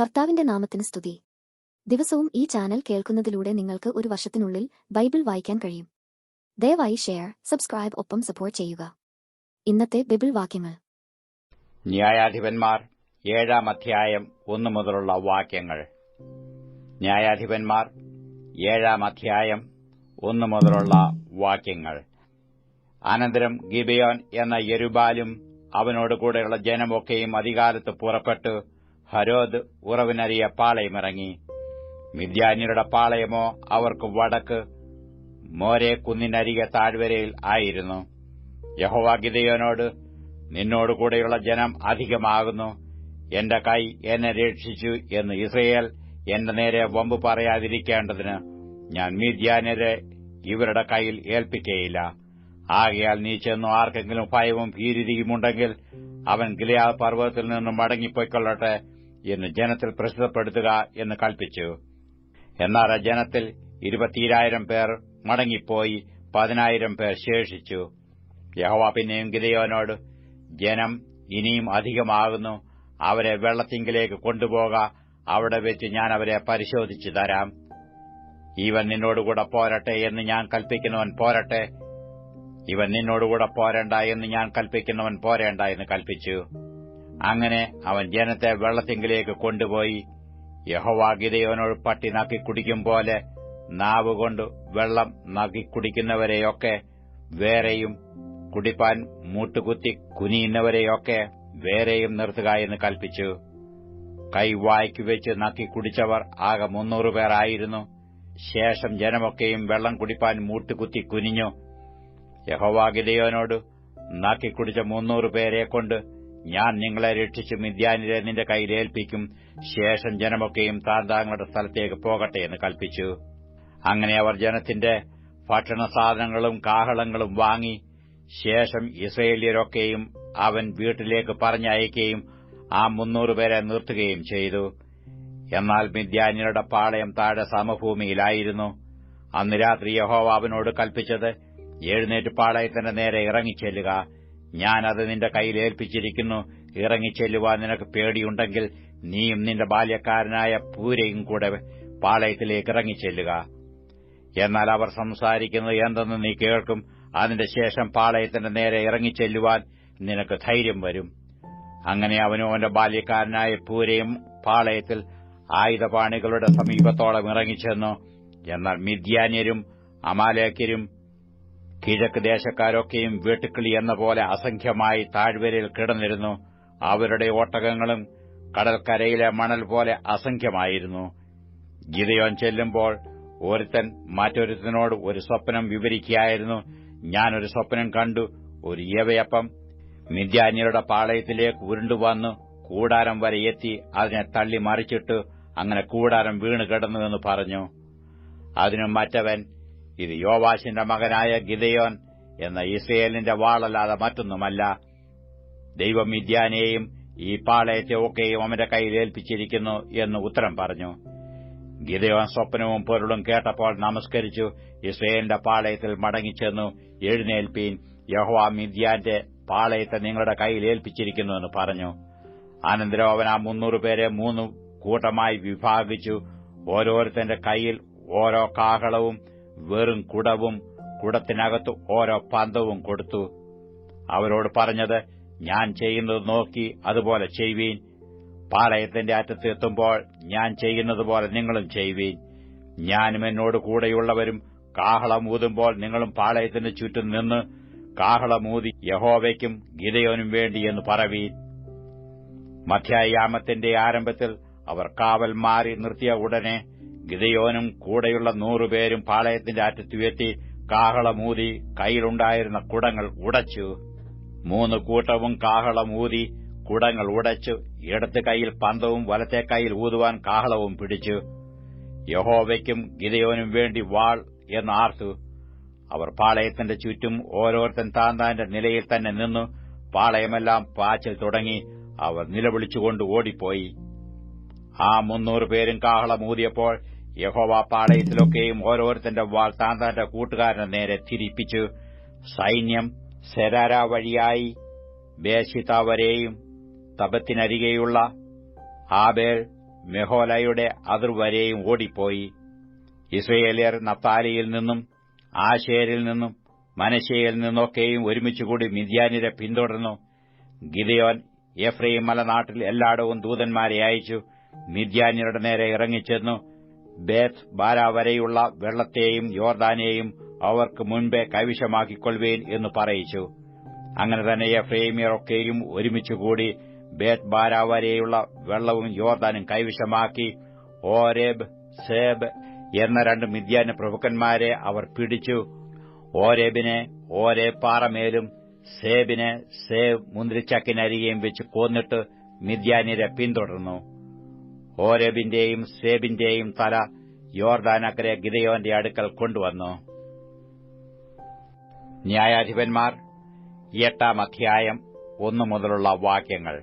കർത്താവിന്റെ നാമത്തിന് സ്തുതി. ദിവസവും ഈ ചാനൽ കേൾക്കുന്നതിലൂടെ നിങ്ങൾക്ക് ഒരു വർഷത്തിനുള്ളിൽ ബൈബിൾ വായിക്കാൻ കഴിയും. ദയവായി ഷെയർ സബ്സ്ക്രൈബ് ഒപ്പം സപ്പോർട്ട് ചെയ്യുക. ഇന്നത്തെ ബൈബിൾ വാക്യങ്ങൾ. ന്യായാധിപന്മാർ ഏഴാം അധ്യായം ഒന്നു മുതലുള്ള വാക്യങ്ങൾ. ന്യായാധിപന്മാർ ഏഴാം അധ്യായം ഒന്നു മുതലുള്ള വാക്യങ്ങൾ. അനന്തരം ഗിബിയോൻ എന്ന യരുബാലും അവനോടുകൂടെയുള്ള ജനമൊക്കെയും അധികാരത്ത് പുറപ്പെട്ടു ഹരോദ് ഉറവിനറിയ പാളയമിറങ്ങി. മിദ്യാന്യരുടെ പാളയമോ അവർക്ക് വടക്ക് മോരെ കുന്നിനരികെ താഴ്വരയിൽ ആയിരുന്നു. യഹോവ ഗിദയോനോട് നിന്നോടുകൂടെയുള്ള ജനം അധികമാകുന്നു. എന്റെ കൈ എന്നെ രക്ഷിച്ചു എന്ന് ഇസ്രയേൽ എന്റെ നേരെ വമ്പ് പറയാതിരിക്കേണ്ടതിന് ഞാൻ മീദ്യാനരെ ഇവരുടെ കൈയിൽ ഏൽപ്പിക്കയില്ല. ആകയാൽ നീ ചെന്നു ആർക്കെങ്കിലും ഭയവും ഭീരുതിയുമുണ്ടെങ്കിൽ അവൻ ഗിലയാ പർവതത്തിൽ നിന്നും മടങ്ങിപ്പോയിക്കൊള്ളട്ടെ. എന്ന് ജനത്തിൽ പ്രസിദ്ധപ്പെടുത്തുക എന്ന് കൽപ്പിച്ചു. എന്നാൽ ജനത്തിൽ ഇരുപത്തിരായിരം പേർ മടങ്ങിപ്പോയി പതിനായിരം പേർ ശേഷിച്ചു. യഹോവ പിന്നെയും ഗിതയോനോട് ജനം ഇനിയും അധികമാകുന്നു അവരെ വെള്ളത്തിങ്കിലേക്ക് കൊണ്ടുപോക അവിടെ വെച്ച് ഞാൻ അവരെ പരിശോധിച്ചു തരാം. ഇവൻ നിന്നോടുകൂടെ പോരട്ടെ എന്ന് ഞാൻ കൽപ്പിക്കുന്നവൻ പോരട്ടെ. ഇവൻ നിന്നോടുകൂടെ പോരണ്ട എന്ന് ഞാൻ കൽപ്പിക്കുന്നവൻ പോരേണ്ട എന്ന് കൽപ്പിച്ചു. അങ്ങനെ അവൻ ജനത്തെ വെള്ളത്തിങ്കിലേക്ക് കൊണ്ടുപോയി. യഹോവ ഗിതയോനോട് പട്ടി നക്കി കുടിക്കും പോലെ നാവുകൊണ്ട് വെള്ളം നക്കി കുടിക്കുന്നവരെയൊക്കെ വേറെയും കുടിപ്പാൻ മൂട്ടുകുത്തി കുനിയുന്നവരെയൊക്കെ വേറെയും നിർത്തുക എന്ന് കൽപ്പിച്ചു. കൈ വായ്ക്കു വെച്ച് നക്കി കുടിച്ചവർ ആകെ മുന്നൂറ് പേരായിരുന്നു ശേഷം ജനമൊക്കെയും വെള്ളം കുടിപ്പാൻ മൂട്ടുകുത്തി കുനിഞ്ഞു. യഹോവാഗിതയോനോട് നാക്കിക്കുടിച്ച കുടിച്ച മുന്നൂറ് പേരെ കൊണ്ട് ഞാൻ നിങ്ങളെ രക്ഷിച്ച് മിഥ്യാനിരെ നിന്റെ കയ്യിൽ ഏൽപ്പിക്കും. ശേഷം ജനമൊക്കെയും താൻ താങ്കളുടെ സ്ഥലത്തേക്ക് പോകട്ടെ എന്ന് കൽപ്പിച്ചു. അങ്ങനെ അവർ ജനത്തിന്റെ ഭക്ഷണ സാധനങ്ങളും കാഹളങ്ങളും വാങ്ങി ശേഷം ഇസ്രയേലിയരൊക്കെയും അവൻ വീട്ടിലേക്ക് പറഞ്ഞയക്കുകയും ആ മുന്നൂറ് പേരെ നിർത്തുകയും ചെയ്തു. എന്നാൽ മിഥ്യാനിയുടെ പാളയം താഴെ സമഭൂമിയിലായിരുന്നു. അന്ന് രാത്രി യഹോവ അവനോട് കൽപ്പിച്ചത് എഴുന്നേറ്റ് പാളയത്തിന്റെ നേരെ ഇറങ്ങിച്ചെല്ലുക. ഞാനത് നിന്റെ കയ്യിൽ ഏൽപ്പിച്ചിരിക്കുന്നു. ഇറങ്ങിച്ചെല്ലുവാൻ നിനക്ക് പേടിയുണ്ടെങ്കിൽ നീയും നിന്റെ ബാല്യക്കാരനായ പൂരയും കൂടെ പാളയത്തിലേക്ക് ഇറങ്ങിച്ചെല്ലുക. എന്നാൽ അവർ സംസാരിക്കുന്നത് എന്തെന്ന് നീ കേൾക്കും. അതിന്റെ ശേഷം പാളയത്തിന്റെ നേരെ ഇറങ്ങിച്ചെല്ലുവാൻ നിനക്ക് ധൈര്യം വരും. അങ്ങനെ അവനും അവന്റെ ബാല്യക്കാരനായ പൂരയും പാളയത്തിൽ ആയുധപാണികളുടെ സമീപത്തോളം ഇറങ്ങിച്ചെന്നു. എന്നാൽ മിഥ്യാന്യരും അമാലേക്കരും കിഴക്ക് ദേശക്കാരൊക്കെയും വെട്ടുക്കിളി എന്ന പോലെ അസംഖ്യമായി താഴ്വരയിൽ കിടന്നിരുന്നു. അവരുടെ ഒട്ടകങ്ങളും കടൽക്കരയിലെ മണൽ പോലെ അസംഖ്യമായിരുന്നു. ഗിതയോൻ ചെല്ലുമ്പോൾ ഒരുത്തൻ മറ്റൊരുത്തനോട് ഒരു സ്വപ്നം വിവരിക്കുകയായിരുന്നു. ഞാനൊരു സ്വപ്നം കണ്ടു. ഒരു യവയപ്പം മിഥ്യാന്യരുടെ പാളയത്തിലേക്ക് ഉരുണ്ടുവന്നു കൂടാരം വരെ എത്തി. അതിനെ തള്ളി മറിച്ചിട്ട്. അങ്ങനെ കൂടാരം വീണ് കിടന്നുവെന്ന് പറഞ്ഞു. അതിനു മറ്റവൻ ഇത് യോവാശിന്റെ മകനായ ഗിതയോൻ എന്ന ഇസ്രയേലിന്റെ വാളല്ലാതെ മറ്റൊന്നുമല്ല. ദൈവം മിദ്യാനെയും ഈ പാളയത്തെ ഒക്കെയും അവന്റെ കയ്യിൽ ഏൽപ്പിച്ചിരിക്കുന്നു എന്ന് ഉത്തരം പറഞ്ഞു. ഗിതയോൻ സ്വപ്നവും പൊരുളും കേട്ടപ്പോൾ നമസ്കരിച്ചു. ഇസ്രയേലിന്റെ പാളയത്തിൽ മടങ്ങിച്ചെന്നു എഴുന്നേൽപ്പീൻ യഹോവ മിദ്യാന്റെ പാളയത്തെ നിങ്ങളുടെ കയ്യിൽ ഏൽപ്പിച്ചിരിക്കുന്നുവെന്ന് പറഞ്ഞു. അനന്തരം അവൻ ആ മുന്നൂറ് പേരെ മൂന്ന് കൂട്ടമായി വിഭാഗിച്ചു. ഓരോരുത്തന്റെ കയ്യിൽ ഓരോ കാഹളവും വെറും കുടവും കുടത്തിനകത്ത് ഓരോ പന്തവും കൊടുത്തു. അവരോട് പറഞ്ഞത് ഞാൻ ചെയ്യുന്നത് നോക്കി അതുപോലെ ചെയ്യുവീൻ പാളയത്തിന്റെ അറ്റത്ത് എത്തുമ്പോൾ ഞാൻ ചെയ്യുന്നതുപോലെ നിങ്ങളും ചെയ്യുവീൻ ഞാനും എന്നോട് കൂടെയുള്ളവരും കാഹളം ഊതുമ്പോൾ നിങ്ങളും പാളയത്തിന് ചുറ്റും നിന്ന് കാഹളമൂതി യഹോവയ്ക്കും ഗിതയോനും വേണ്ടി എന്ന് പറവീൻ. മധ്യായാമത്തിന്റെ ആരംഭത്തിൽ അവർ കാവൽ മാറി നിർത്തിയ ഉടനെ ഗിതയോനും കൂടെയുള്ള നൂറുപേരും പാളയത്തിന്റെ അറ്റത്തുയെത്തി കാഹളമൂതി കയ്യിലുണ്ടായിരുന്ന കുടങ്ങൾ ഉടച്ചു. മൂന്ന് കൂട്ടവും കാഹളമൂതി കുടങ്ങൾ ഉടച്ചു. ഇടത്ത് കൈയിൽ പന്തവും വലത്തെ കൈയിൽ ഊതുവാൻ കാഹളവും പിടിച്ചു. യഹോവയ്ക്കും ഗിതയോനും വേണ്ടി വാൾ എന്ന് ആർത്തു. അവർ പാളയത്തിന്റെ ചുറ്റും ഓരോരുത്തൻ താൻ താന്റെ നിലയിൽ തന്നെ നിന്നു. പാളയമെല്ലാം പാച്ചിൽ തുടങ്ങി അവർ നിലവിളിച്ചുകൊണ്ട് ഓടിപ്പോയി. ആ മുന്നൂറ് പേരും കാഹളമൂതിയപ്പോൾ യഹോവ പാളയത്തിലൊക്കെയും ഓരോരുത്തന്റെ വാൾ താൻ തന്റെ കൂട്ടുകാരനെ നേരെ തിരിപ്പിച്ചു സൈന്യം സെരാര വഴിയായി ബേശിത തപത്തിനരികെയുള്ള ആബേൽ മെഹോലയുടെ അതിർവരെയും ഓടിപ്പോയി. ഇസ്രയേലിയർ നത്താലിയിൽ നിന്നും ആശേരിൽ നിന്നും മനശയിൽ നിന്നൊക്കെയും ഒരുമിച്ചുകൂടി മിഥ്യാനിരെ പിന്തുടർന്നു. ഗിദയോൻ എഫ്രൈം മലനാട്ടിൽ എല്ലായിടവും ദൂതന്മാരെ അയച്ചു മിഥ്യാനിയുടെ നേരെ ഇറങ്ങിച്ചെന്നു. ബേത്ത് ബാര വരെയുള്ള വെള്ളത്തെയും യോർദാനെയും അവർക്ക് മുൻപേ കൈവശമാക്കിക്കൊള്ളുവേൻ എന്ന് പറയിച്ചു. അങ്ങനെ തന്നെ എഫ്രൈമിയറൊക്കെയും ഒരുമിച്ചുകൂടി ബേത്ത് ബാര വരെയുള്ള വെള്ളവും യോർദാനും കൈവശമാക്കി ഓരേബ് സേബ് എന്ന രണ്ട് മിഥ്യാന പ്രഭുക്കന്മാരെ അവർ പിടിച്ചു. ഓരേബിനെ ഓരേ പാറമേലും സേബിനെ സേബ് മുന്തിരിച്ചക്കിനരികെയും വെച്ച് കൊന്നിട്ട് മിഥ്യാനിരെ പിന്തുടർന്നു. ഓരേബിന്റെയും സേബിന്റെയും തല യോർദാനക്കരെ ഗിതയോന്റെ അടുക്കൽ കൊണ്ടുവന്നു. ന്യായാധിപന്മാർ എട്ടാം അധ്യായം ഒന്നു മുതലുള്ള വാക്യങ്ങൾ.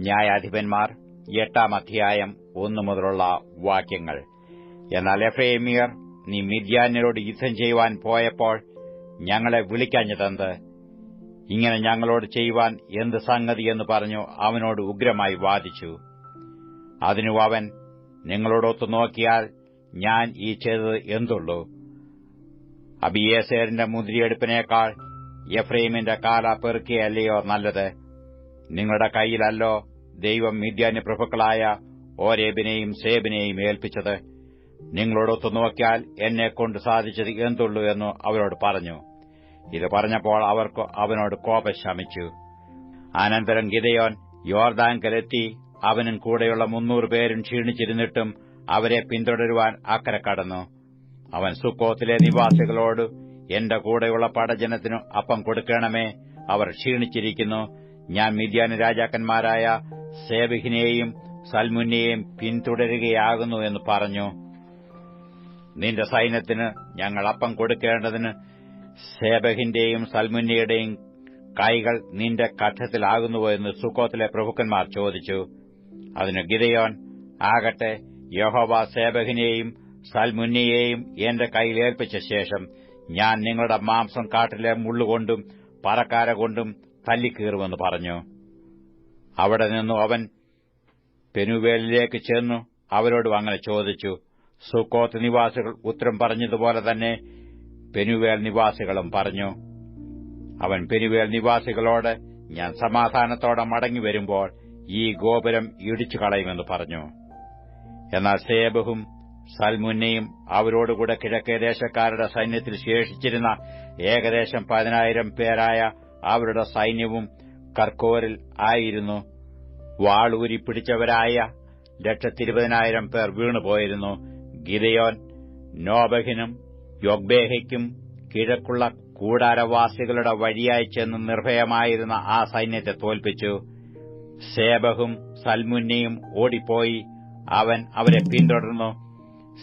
ന്യായാധിപന്മാർ എട്ടാം അധ്യായം ഒന്നു മുതലുള്ള വാക്യങ്ങൾ. എന്നാൽ എഫ്രൈമിയർ നീ മിദ്യാന്യരോട് യുദ്ധം ചെയ്യുവാൻ പോയപ്പോൾ ഞങ്ങളെ വിളിക്കാഞ്ഞതെന്ത്? ഇങ്ങനെ ഞങ്ങളോട് ചെയ്യുവാൻ എന്ത് സംഗതിയെന്ന് പറഞ്ഞു അവനോട് ഉഗ്രമായി വാദിച്ചു. അതിനു അവൻ നിങ്ങളോടൊത്ത് നോക്കിയാൽ ഞാൻ ഈ ചെയ്തത് എന്തുള്ളൂ? അബിയേസേറിന്റെ മുന്തിരിയെടുപ്പിനേക്കാൾ എഫ്രൈമിന്റെ കാല പെറുക്കിയല്ലയോ നല്ലത്? നിങ്ങളുടെ കൈയിലല്ലോ ദൈവം മിഥ്യാന്യ പ്രഭുക്കളായ ഓരേബിനെയും സേബിനെയും ഏൽപ്പിച്ചത്. നിങ്ങളോടൊത്ത് നോക്കിയാൽ എന്നെക്കൊണ്ട് സാധിച്ചത് എന്തുള്ളൂ എന്ന് അവരോട് പറഞ്ഞു. ഇത് പറഞ്ഞപ്പോൾ അവർക്ക് അവനോട് കോപം ശമിച്ചു. അനന്തരം ഗിതയോൻ യോർദാങ്കലെത്തി അവനും കൂടെയുള്ള മുന്നൂറ് പേരും ക്ഷീണിച്ചിരുന്നിട്ടും അവരെ പിന്തുടരുവാൻ അക്കരെ കടന്നു. അവൻ സുക്കോത്തിലെ നിവാസികളോട് എന്റെ കൂടെയുള്ള പടജനത്തിനു അപ്പം കൊടുക്കണമേ. അവർ ക്ഷീണിച്ചിരിക്കുന്നു. ഞാൻ മിദ്യാന രാജാക്കന്മാരായ സേബിഹിനെയും സൽമുന്നെയും പിന്തുടരുകയാകുന്നു എന്ന് പറഞ്ഞു. നിന്റെ സൈന്യത്തിന് ഞങ്ങൾ അപ്പം കൊടുക്കേണ്ടതിന് സേബഹിന്റെയും സൽമുന്നയുടെയും കൈകൾ നിന്റെ കഠത്തിലാകുന്നുവോ? എന്ന് സുക്കോത്തിലെ പ്രഭുക്കന്മാർ ചോദിച്ചു. അതിന് ഗിതയോൻ ആകട്ടെ യഹോവ സേബഹിനെയും സൽമുന്നിയെയും എന്റെ കയ്യിൽ ഏൽപ്പിച്ച ശേഷം ഞാൻ നിങ്ങളുടെ മാംസം കാട്ടിലെ മുള്ളുകൊണ്ടും പറക്കാര കൊണ്ടും തല്ലിക്കീറുമെന്ന് പറഞ്ഞു. അവിടെ നിന്നു അവൻ പെനുവേലിലേക്ക് ചെന്നു അവരോടും അങ്ങനെ ചോദിച്ചു സുക്കോത്ത് നിവാസികൾ ഉത്തരം പറഞ്ഞതുപോലെ തന്നെ പെനുവേൽ നിവാസികളും പറഞ്ഞു. അവൻ പെനുവേൽ നിവാസികളോട് ഞാൻ സമാധാനത്തോടെ മടങ്ങി വരുമ്പോൾ ഈ ഗോപുരം ഇടിച്ചു കളയുമെന്ന് പറഞ്ഞു. എന്നാൽ സേബഹും സൽമുന്നയും അവരോടുകൂടെ കിഴക്കേ ദേശക്കാരുടെ സൈന്യത്തിൽ ശേഷിച്ചിരുന്ന ഏകദേശം പതിനായിരം പേരായ അവരുടെ സൈന്യവും കർക്കോരിൽ ആയിരുന്നു. വാളൂരി പിടിച്ചവരായ ലക്ഷത്തിരുപതിനായിരം പേർ വീണുപോയിരുന്നു. ഗിതയോൻ നോബഹിനും യൊഗ്ബേഹയ്ക്കും കിഴക്കുള്ള കൂടാരവാസികളുടെ വഴിയായി ചെന്ന് നിർഭയമായിരുന്ന ആ സൈന്യത്തെ തോൽപ്പിച്ചു. സേബഹും സൽമുന്നയും ഓടിപ്പോയി. അവൻ അവരെ പിന്തുടർന്നു.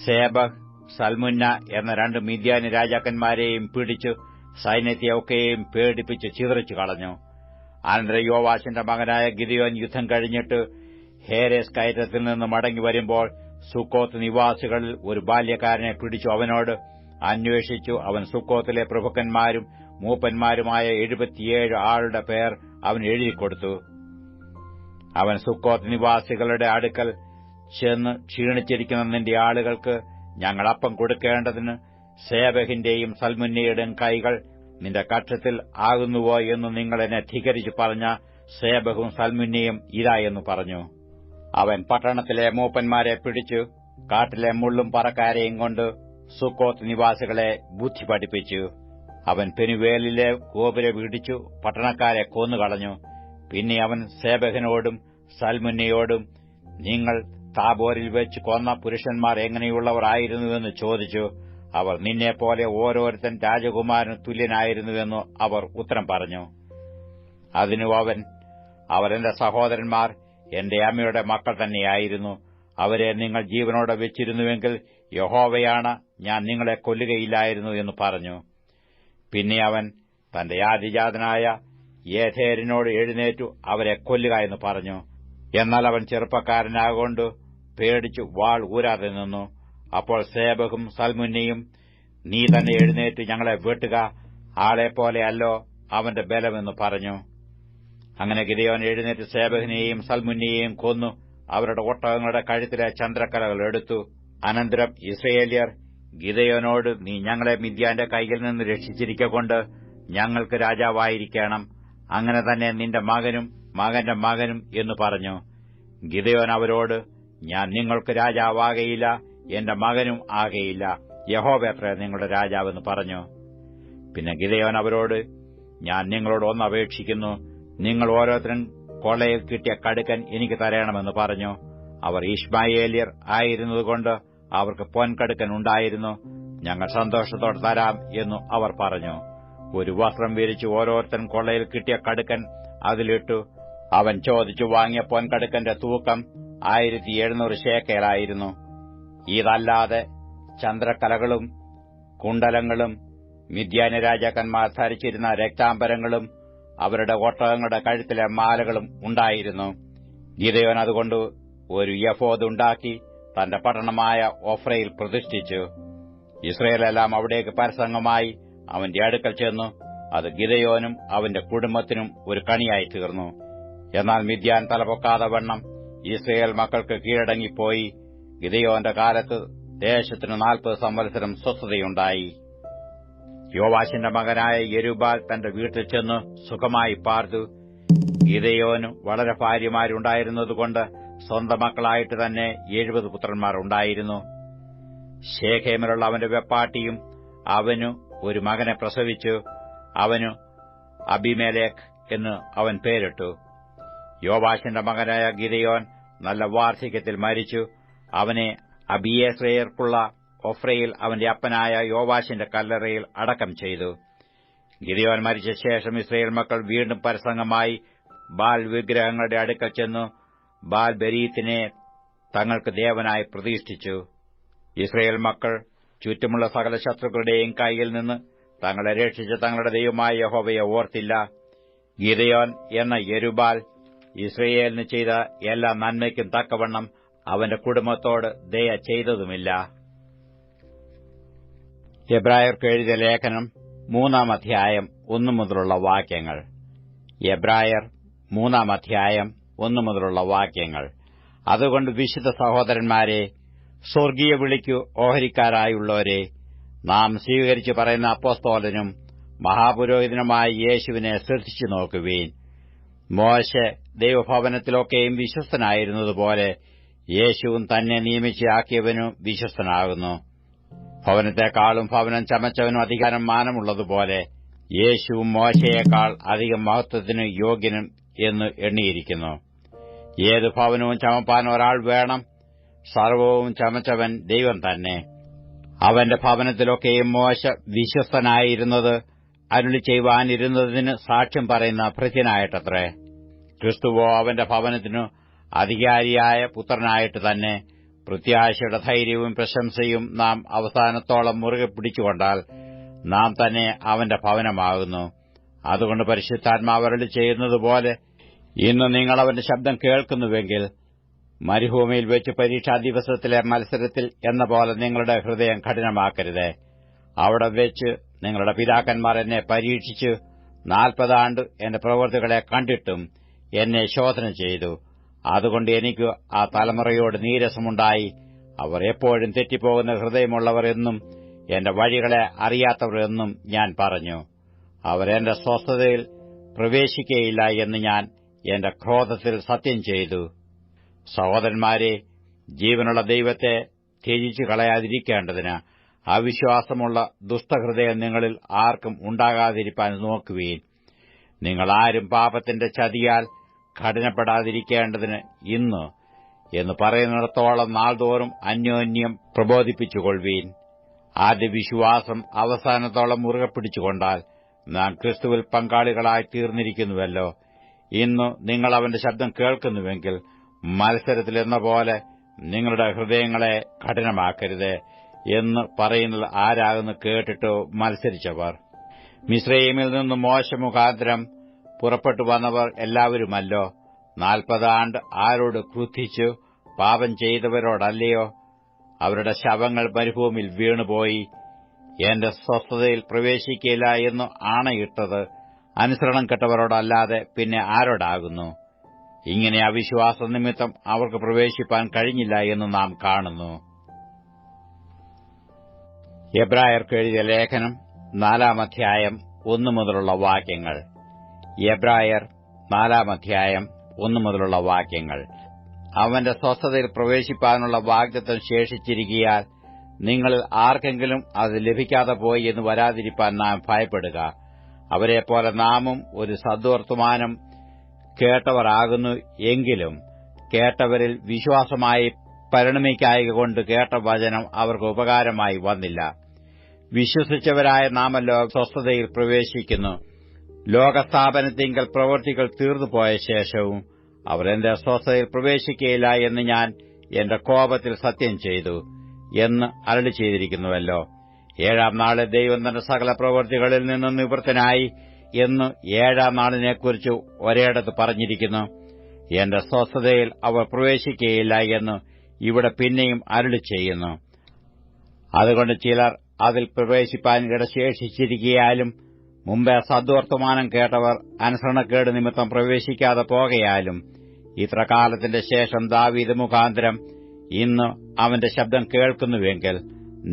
സേബഹ് സൽമുന്ന എന്ന രണ്ട് മിഥ്യാനി രാജാക്കന്മാരെയും പിടിച്ചു സൈന്യത്തെയൊക്കെയും പേടിപ്പിച്ച് ചിതറിച്ചു കളഞ്ഞു. അനന്തര യോവാശിന്റെ മകനായ ഗിരിയോൻ യുദ്ധം കഴിഞ്ഞിട്ട് ഹേരേസ് കയറ്റത്തിൽ നിന്ന് മടങ്ങി വരുമ്പോൾ സുക്കോത്ത് നിവാസികളിൽ ഒരു ബാല്യക്കാരനെ പിടിച്ചു. അവനോട് അന്വേഷിച്ചു. അവൻ സുക്കോത്തിലെ പ്രഭുക്കന്മാരും മൂപ്പന്മാരുമായ എഴുപത്തിയേഴ് ആളുടെ പേർ അവൻ എഴുതിക്കൊടുത്തു. അവൻ സുക്കോത്ത് നിവാസികളുടെ അടുക്കൽ ചെന്ന് ക്ഷീണിച്ചിരിക്കുന്ന നിന്റെ ആളുകൾക്ക് ഞങ്ങൾ അപ്പം കൊടുക്കേണ്ടതിന് സേബഹിന്റെയും സൽമുന്നയുടെയും കൈകൾ നിന്റെ കക്ഷത്തിൽ ആകുന്നുവോ എന്ന് നിങ്ങൾ എന്നെ ധികരിച്ചു പറഞ്ഞ സേബഹും സൽമുന്നയും ഇതാ എന്ന് പറഞ്ഞു. അവൻ പട്ടണത്തിലെ മൂപ്പന്മാരെ പിടിച്ചു കാട്ടിലെ മുള്ളും പറക്കാരെയും കൊണ്ട് സുക്കോത്ത് നിവാസികളെ ബുദ്ധി പഠിപ്പിച്ചു. അവൻ പെനുവേലിലെ ഗോപുരം ഇടിച്ചു പട്ടണക്കാരെ കൊന്നുകളഞ്ഞു. പിന്നെ അവൻ സേവകനോടും സൽമുന്നയോടും നിങ്ങൾ താബോരിൽ വെച്ച് കൊന്ന പുരുഷന്മാർ എങ്ങനെയുള്ളവരായിരുന്നുവെന്ന് ചോദിച്ചു. അവർ നിന്നെപ്പോലെ ഓരോരുത്തൻ രാജകുമാരന് തുല്യനായിരുന്നുവെന്ന് അവർ ഉത്തരം പറഞ്ഞു. അതിനു അവൻ അവരെന്റെ സഹോദരന്മാർ എന്റെ അമ്മയുടെ മക്കൾ തന്നെയായിരുന്നു. അവരെ നിങ്ങൾ ജീവനോടെ വെച്ചിരുന്നുവെങ്കിൽ യഹോവയാണ് ഞാൻ നിങ്ങളെ കൊല്ലുകയില്ലായിരുന്നു എന്ന് പറഞ്ഞു. പിന്നെ അവൻ തന്റെ ആദിജാതനായ യേഥേരിനോട് എഴുന്നേറ്റു അവരെ കൊല്ലുക എന്ന് പറഞ്ഞു. എന്നാൽ അവൻ ചെറുപ്പക്കാരനാകൊണ്ട് പേടിച്ചു വാൾ ഊരാതെ നിന്നു. അപ്പോൾ സേബഹും സൽമുന്നിയും നീ തന്നെ എഴുന്നേറ്റ് ഞങ്ങളെ വെട്ടുക ആളെപ്പോലെയല്ലോ അവന്റെ ബലമെന്ന് പറഞ്ഞു. അങ്ങനെ ഗിരിയോൻ എഴുന്നേറ്റ് സേബഹിനെയും സൽമുന്നിയെയും കൊന്നു. അവരുടെ ഒട്ടകങ്ങളുടെ കഴുത്തിലെ ചന്ദ്രക്കലകൾ എടുത്തു. അനന്തരം ഇസ്രയേലിയർ ഗിതയോനോട് നീ ഞങ്ങളെ മിദ്യാന്റെ കൈയിൽ നിന്ന് രക്ഷിച്ചിരിക്കൊണ്ട് ഞങ്ങൾക്ക് രാജാവായിരിക്കണം. അങ്ങനെ തന്നെ നിന്റെ മകനും മകന്റെ മകനും എന്ന് പറഞ്ഞു. ഗിതയോൻ അവരോട് ഞാൻ നിങ്ങൾക്ക് രാജാവാകയില്ല എന്റെ മകനും ആകയില്ല. യഹോബേത്ര നിങ്ങളുടെ രാജാവെന്ന് പറഞ്ഞു. പിന്നെ ഗിതയോൻ അവരോട് ഞാൻ നിങ്ങളോട് ഒന്ന് അപേക്ഷിക്കുന്നു. നിങ്ങൾ ഓരോരുത്തരും കൊള്ളയിൽ കിട്ടിയ കടുക്കൻ എനിക്ക് തരയണമെന്ന് പറഞ്ഞു. അവർ ഇഷ്മായേലിയർ ആയിരുന്നതുകൊണ്ട് അവർക്ക് പൊൻകടുക്കൻ ഉണ്ടായിരുന്നു. ഞങ്ങൾ സന്തോഷത്തോടെ തരാം എന്നു അവർ പറഞ്ഞു. ഒരു വസ്ത്രം വിരിച്ച് ഓരോരുത്തൻ കൊള്ളയിൽ കിട്ടിയ കടുക്കൻ അതിലിട്ടു. അവൻ ചോദിച്ചു വാങ്ങിയ പൊൻകടുക്കന്റെ തൂക്കം ആയിരത്തി എഴുന്നൂറ് ശേഖലായിരുന്നു. ഇതല്ലാതെ ചന്ദ്രക്കലകളും കുണ്ടലങ്ങളും മിഥ്യാന രാജാക്കന്മാർ ധരിച്ചിരുന്ന രക്താംബരങ്ങളും അവരുടെ ഒട്ടകങ്ങളുടെ കഴുത്തിലെ മാലകളും ഉണ്ടായിരുന്നു. ഗീതയോൻ അതുകൊണ്ട് ഒരു യഫോദ് ഉണ്ടാക്കി തന്റെ പട്ടണമായ ഓഫ്രയിൽ പ്രതിഷ്ഠിച്ചു. ഇസ്രയേലെല്ലാം അവിടേക്ക് പരസംഗമായി അവന്റെ അടുക്കൽ ചെന്നു. അത് ഗിതയോനും അവന്റെ കുടുംബത്തിനും ഒരു കണിയായി തീർന്നു. എന്നാൽ മിഥ്യാൻ തലപൊക്കാതെ വണ്ണം ഇസ്രയേൽ മക്കൾക്ക് കീഴടങ്ങിപ്പോയി. ഗിതയോന്റെ കാലത്ത് ദേശത്തിന് നാൽപ്പത് സംവത്സരം സ്വസ്ഥതയുണ്ടായി. യോവാശിന്റെ മകനായ യരുബാൽ തന്റെ വീട്ടിൽ ചെന്ന് സുഖമായി പാർത്തു. ഗിതയോന് വളരെ ഭാര്യമാരുണ്ടായിരുന്നതുകൊണ്ട് സ്വന്തം മക്കളായിട്ട് തന്നെ എഴുപത് പുത്രന്മാർ ഉണ്ടായിരുന്നു. ശേഖേമിലുള്ള അവന്റെ വെപ്പാട്ടിയും അവനു ഒരു മകനെ പ്രസവിച്ചു. അവനു അബിമേലേക്ക് എന്ന് അവൻ പേരിട്ടു. യോവാശിന്റെ മകനായ ഗിരയോൻ നല്ല വാർദ്ധക്യത്തിൽ മരിച്ചു. അവനെ അബിയേശ്രയർക്കുള്ള ഒഫ്രയിൽ അവന്റെ അപ്പനായ യോവാശിന്റെ കല്ലറയിൽ അടക്കം ചെയ്തു. ഗിരിയോൻ മരിച്ച ശേഷം ഇസ്രയേൽ മക്കൾ വീണ്ടും പരസംഗമായി ബാൽ വിഗ്രഹങ്ങളുടെ അടുക്കൽ ചെന്നു. ബാൽ ബരീത്തിനെ തങ്ങൾക്ക് ദേവനായി പ്രതിഷ്ഠിച്ചു. ഇസ്രയേൽ മക്കൾ ചുറ്റുമുള്ള സകല ശത്രുക്കളുടെയും കൈയിൽ നിന്ന് തങ്ങളെ രക്ഷിച്ച തങ്ങളുടെ ദൈവമായ യഹോവയെ ഓർത്തില്ല. ഗീതയോൻ എന്ന യരുബാൽ ഇസ്രയേലിന് ചെയ്ത എല്ലാ നന്മയ്ക്കും തക്കവണ്ണം അവന്റെ കുടുംബത്തോട് ദയ ചെയ്തതുമില്ല. എബ്രായർക്ക് എഴുതിയ ലേഖനം മൂന്നാം അധ്യായം ഒന്നു മുതലുള്ള വാക്യങ്ങൾ. എബ്രായർ മൂന്നാം അധ്യായം ഒന്നു മുതലുള്ള വാക്യങ്ങൾ. അതുകൊണ്ട് വിശുദ്ധ സഹോദരന്മാരെ സ്വർഗീയ വിളിക്കു ഓഹരിക്കാരായുള്ളവരെ നാം സ്വീകരിച്ചു പറയുന്ന അപ്പോസ്തോലനും മഹാപുരോഹിതനുമായ യേശുവിനെ ശ്രദ്ധിച്ചു നോക്കുവീൻ. മോശ ദൈവഭവനത്തിലൊക്കെയും വിശ്വസ്തനായിരുന്നതുപോലെ യേശുവും തന്നെ നിയമിച്ചാക്കിയവനും വിശ്വസ്തനാകുന്നു. ഭവനത്തെക്കാളും ഭവനം ചമച്ചവനും അധികാരം മാനമുള്ളതുപോലെ യേശുവും മോശയേക്കാൾ അധികം മഹത്വത്തിന് യോഗ്യനും എന്ന് എണ്ണിയിരിക്കുന്നു. ഏത് ഭവനവും ചമപ്പാൻ ഒരാൾ വേണം സർവവും ചമച്ചവൻ ദൈവം തന്നെ. അവന്റെ ഭവനത്തിലൊക്കെയും മോശ വിശ്വസ്തനായിരുന്നത് അരുളി ചെയ്യുവാനിരുന്നതിന് സാക്ഷ്യം പറയുന്ന ഭൃത്യനായിട്ടത്രേ. ക്രിസ്തുവോ അവന്റെ ഭവനത്തിനു അധികാരിയായ പുത്രനായിട്ട് തന്നെ പ്രത്യാശയുടെ ധൈര്യവും പ്രശംസയും നാം അവസാനത്തോളം മുറുകെ പിടിച്ചുകൊണ്ടാൽ നാം തന്നെ അവന്റെ ഭവനമാകുന്നു. അതുകൊണ്ട് പരിശുദ്ധാത്മാവരളി ചെയ്യുന്നതുപോലെ ഇന്ന് നിങ്ങൾ അവന്റെ ശബ്ദം കേൾക്കുന്നുവെങ്കിൽ മരുഭൂമിയിൽ വെച്ച് പരീക്ഷാ ദിവസത്തിലെ മത്സരത്തിൽ എന്ന പോലെ നിങ്ങളുടെ ഹൃദയം കഠിനമാക്കരുത്. അവിടെ വെച്ച് നിങ്ങളുടെ പിതാക്കന്മാർ എന്നെ പരീക്ഷിച്ച് നാൽപ്പതാണ്ട് എന്റെ പ്രവൃത്തികളെ കണ്ടിട്ടും എന്നെ ശോധന ചെയ്തു. അതുകൊണ്ട് എനിക്ക് ആ തലമുറയോട് നീരസമുണ്ടായി. അവർ എപ്പോഴും തെറ്റിപ്പോകുന്ന ഹൃദയമുള്ളവർ എന്നും എന്റെ വഴികളെ അറിയാത്തവർ എന്നും ഞാൻ പറഞ്ഞു. അവരെന്റെ സ്വസ്ഥതയിൽ പ്രവേശിക്കയില്ല എന്ന് ഞാൻ എന്റെ ക്രോധത്തിൽ സത്യം ചെയ്തു. സഹോദരന്മാരെ ജീവനുള്ള ദൈവത്തെ ത്യജിച്ചു കളയാതിരിക്കേണ്ടതിന് അവിശ്വാസമുള്ള ദുഷ്ടഹൃദയം നിങ്ങളിൽ ആർക്കും ഉണ്ടാകാതിരിക്കാൻ നോക്കുവീൻ. നിങ്ങൾ ആരും പാപത്തിന്റെ ചതിയാൽ കഠിനപ്പെടാതിരിക്കേണ്ടതിന് ഇന്ന് എന്ന് പറയുന്നിടത്തോളം നാൾതോറും അന്യോന്യം പ്രബോധിപ്പിച്ചുകൊള്ളുവീൻ. ആദ്യ വിശ്വാസം അവസാനത്തോളം മുറുകെ പിടിച്ചുകൊണ്ടാൽ നാം ക്രിസ്തുവിൽ പങ്കാളികളായി തീർന്നിരിക്കുന്നുവല്ലോ. ഇന്ന് നിങ്ങൾ അവന്റെ ശബ്ദം കേൾക്കുന്നുവെങ്കിൽ മത്സരത്തിലെന്ന പോലെ നിങ്ങളുടെ ഹൃദയങ്ങളെ കഠിനമാക്കരുത് എന്ന് പറയുന്നത് ആരാകുന്നു കേട്ടിട്ട് മത്സരിച്ചവർ. മിശ്രൈമിൽ നിന്ന് മോശമുഖാന്തരം പുറപ്പെട്ടു വന്നവർ എല്ലാവരുമല്ലോ. നാൽപ്പത് ആണ്ട് ആരോട് ക്രുദ്ധിച്ചു? പാപം ചെയ്തവരോടല്ലയോ? അവരുടെ ശവങ്ങൾ മരുഭൂമിയിൽ വീണുപോയി. എന്റെ സ്വസ്ഥതയിൽ പ്രവേശിക്കില്ല എന്ന് ആണയിട്ടത്. അനുസരണം കെട്ടവരോടല്ലാതെ പിന്നെ ആരോടാകുന്നു? ഇങ്ങനെ അവിശ്വാസ നിമിത്തം അവർക്ക് പ്രവേശിപ്പാൻ കഴിഞ്ഞില്ല എന്ന് നാം കാണുന്നു. എബ്രായർക്ക് എഴുതിയ ലേഖനം നാലാം അധ്യായം ഒന്നു മുതലുള്ള വാക്യങ്ങൾ. എബ്രായർ നാലാം അധ്യായം ഒന്നു മുതലുള്ള വാക്യങ്ങൾ. അവന്റെ സ്വസ്ഥതയിൽ പ്രവേശിപ്പാനുള്ള വാഗ്ദത്വം ശേഷിച്ചിരിക്കിയാൽ നിങ്ങളിൽ ആർക്കെങ്കിലും അത് ലഭിക്കാതെ പോയി എന്ന് വരാതിരിപ്പാൻ നാം ഭയപ്പെടുക. അവരെപ്പോലെ നാമും ഒരു സദ്വർത്തമാനം കേട്ടവരാകുന്നു എങ്കിലും കേട്ടവരിൽ വിശ്വാസമായി പരിണമിക്കായകൊണ്ട് കേട്ട വചനം അവർക്ക് ഉപകാരമായി വന്നില്ല. വിശ്വസിച്ചവരായ നാമല്ലോ സ്വസ്ഥതയിൽ പ്രവേശിക്കുന്നു. ലോകസ്ഥാപനത്തിങ്കൽ പ്രവൃത്തികൾ തീർന്നുപോയ ശേഷവും അവർ എന്റെ സ്വസ്ഥതയിൽ പ്രവേശിക്കുകയില്ല എന്ന് ഞാൻ എന്റെ കോപത്തിൽ സത്യം ചെയ്തു എന്ന് അരളി ചെയ്തിരിക്കുന്നുവല്ലോ. ഏഴാം നാളെ ദൈവം തന്റെ സകല പ്രവൃത്തികളിൽ നിന്നും നിവൃത്തനായി എന്ന് ഏഴാം നാളിനെക്കുറിച്ച് ഒരേടത്ത് പറഞ്ഞിരിക്കുന്നു. എന്റെ സ്വസ്ഥതയിൽ അവർ പ്രവേശിക്കുകയില്ല എന്ന് ഇവിടെ പിന്നെയും അരുളി ചെയ്യുന്നു. അതുകൊണ്ട് ചിലർ അതിൽ പ്രവേശിപ്പാൻ ഇടശേഷിച്ചിരിക്കയാലും മുമ്പേ സദ്വർത്തമാനം കേട്ടവർ അനുസരണക്കേട് നിമിത്തം പ്രവേശിക്കാതെ പോകയാലും ഇത്ര കാലത്തിന്റെ ശേഷം ദാവീദ് മുഖാന്തരം ഇന്ന് അവന്റെ ശബ്ദം കേൾക്കുന്നുവെങ്കിൽ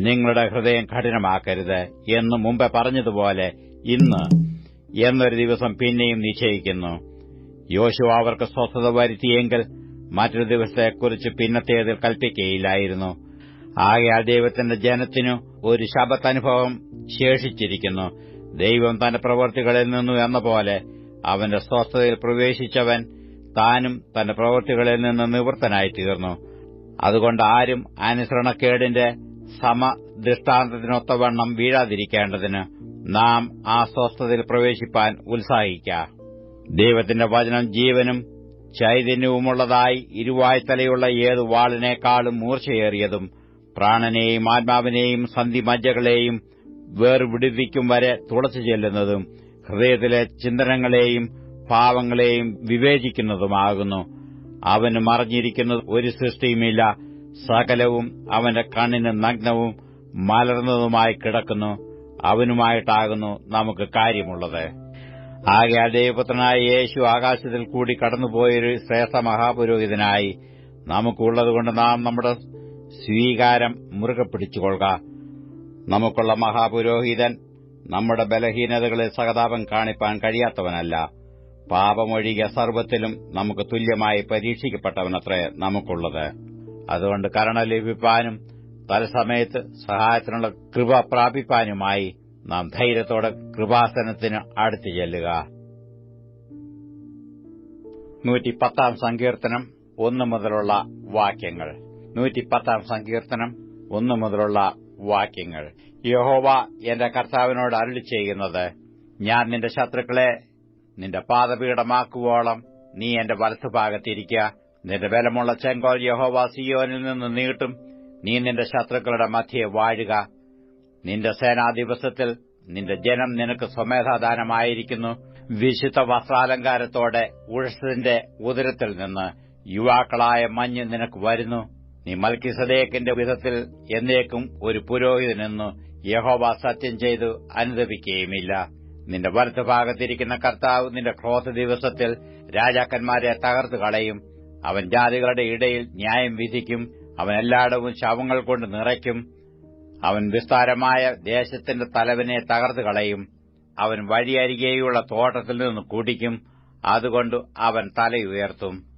നിങ്ങളുടെ ഹൃദയം കഠിനമാക്കരുത് എന്ന് മുമ്പേ പറഞ്ഞതുപോലെ ഇന്ന് എന്നൊരു ദിവസം പിന്നെയും നിശ്ചയിക്കുന്നു. യോശു അവർക്ക് സ്വസ്ഥത വരുത്തിയെങ്കിൽ മറ്റൊരു ദിവസത്തെക്കുറിച്ച് പിന്നത്തേതിൽ കൽപ്പിക്കുകയില്ലായിരുന്നു ആകയാൽ ദൈവത്തിന്റെ ജനത്തിനു ഒരു ശബത്തനുഭവം ശേഷിച്ചിരിക്കുന്നു. ദൈവം തന്റെ പ്രവൃത്തികളിൽ നിന്നു എന്ന പോലെ അവന്റെ സ്വസ്ഥതയിൽ പ്രവേശിച്ചവൻ താനും തന്റെ പ്രവൃത്തികളിൽ നിന്ന് നിവൃത്തനായി തീർന്നു അതുകൊണ്ട് ആരും അനുസരണക്കേടിന്റെ സമദൃഷ്ടാന്തത്തിനൊത്തവണ്ണം വീഴാതിരിക്കേണ്ടതിന് നാം ആ സ്വസ്ഥതയിൽ പ്രവേശിപ്പാൻ ഉത്സാഹിക്ക ദൈവത്തിന്റെ വചനം ജീവനും ചൈതന്യവുമുള്ളതായി ഇരുവായ്ത്തലയുള്ള ഏതു വാളിനേക്കാളും മൂർച്ചയേറിയതും പ്രാണനെയും ആത്മാവിനെയും സന്ധിമജ്ജകളെയും വേർവിടുവിക്കും വരെ തുളച്ചു ചെല്ലുന്നതും ഹൃദയത്തിലെ ചിന്തനങ്ങളെയും പാവങ്ങളെയും വിവേചിക്കുന്നതുമാകുന്നു. അവന് മറിഞ്ഞിരിക്കുന്നത് ഒരു സൃഷ്ടിയുമില്ല. സകലവും അവന്റെ കണ്ണിന് നഗ്നവും മലർന്നതുമായി കിടക്കുന്നു. അവനുമായിട്ടാകുന്നു നമുക്ക് കാര്യമുള്ളത്. ആകെ ദൈവപുത്രനായ യേശു ആകാശത്തിൽ കൂടി കടന്നുപോയൊരു ശ്രേഷ്ഠ മഹാപുരോഹിതനായി നമുക്കുള്ളതുകൊണ്ട് നാം നമ്മുടെ സ്വീകാരം മുറുകെ പിടിച്ചുകൊള്ളുക. നമുക്കുള്ള മഹാപുരോഹിതൻ നമ്മുടെ ബലഹീനതകളെ സഹതാപം കാണിപ്പാൻ കഴിയാത്തവനല്ല. പാപമൊഴികെ സർവത്തിലും നമുക്ക് തുല്യമായി പരീക്ഷിക്കപ്പെട്ടവനത്രേ നമുക്കുള്ളത്. അതുകൊണ്ട് കരുണ ലഭിപ്പാനും തലസമയത്ത് സഹായത്തിനുള്ള കൃപ പ്രാപിപ്പാനുമായി നാം ധൈര്യത്തോടെ കൃപാസനത്തിന് അടുത്തു ചെല്ലുക. നൂറ്റിപ്പത്താം സങ്കീർത്തനം ഒന്നു മുതലുള്ള വാക്യങ്ങൾ. നൂറ്റിപ്പത്താം സങ്കീർത്തനം ഒന്നു മുതലുള്ള വാക്യങ്ങൾ. യഹോവ എന്റെ കർത്താവിനോട് അരുളി ചെയ്യുന്നത് ഞാൻ നിന്റെ ശത്രുക്കളെ നിന്റെ പാദപീഠമാക്കുവോളം നീ എന്റെ വലത്തുഭാഗത്തിരിക്കുക നിന്റെ ബലമുള്ള ചെങ്കോൽ യഹോവ സിയോനിൽ നിന്ന് നീട്ടും. നീ നിന്റെ ശത്രുക്കളുടെ മധ്യയെ വാഴുക. നിന്റെ സേനാദിവസത്തിൽ നിന്റെ ജനം നിനക്ക് സ്വമേധാദാനമായിരിക്കുന്നു. വിശുദ്ധ വസ്ത്രാലങ്കാരത്തോടെ ഉഴസിന്റെ ഉദരത്തിൽ നിന്ന് യുവാക്കളായ മഞ്ഞ് നിനക്ക് വരുന്നു. നീ മൽക്കിസദേക്കിന്റെ വിധത്തിൽ എന്നേക്കും ഒരു പുരോഹിതനെന്നു യഹോവ സത്യം ചെയ്തു അനുദപിക്കുകയുമില്ല. നിന്റെ വലത്തുഭാഗത്തിരിക്കുന്ന കർത്താവ് നിന്റെ ക്രോധ ദിവസത്തിൽ രാജാക്കന്മാരെ തകർത്തു കളയും അവൻ ജാതികളുടെ ഇടയിൽ ന്യായം വിധിക്കും. അവൻ എല്ലായിടവും ശവങ്ങൾ കൊണ്ട് നിറയ്ക്കും. അവൻ വിസ്താരമായ ദേശത്തിന്റെ തലവനെ തകർത്ത് കളയും. അവൻ വഴിയരികെയുള്ള തോട്ടത്തിൽ നിന്ന് കുടിക്കും. അതുകൊണ്ട് അവൻ തലയുയർത്തും.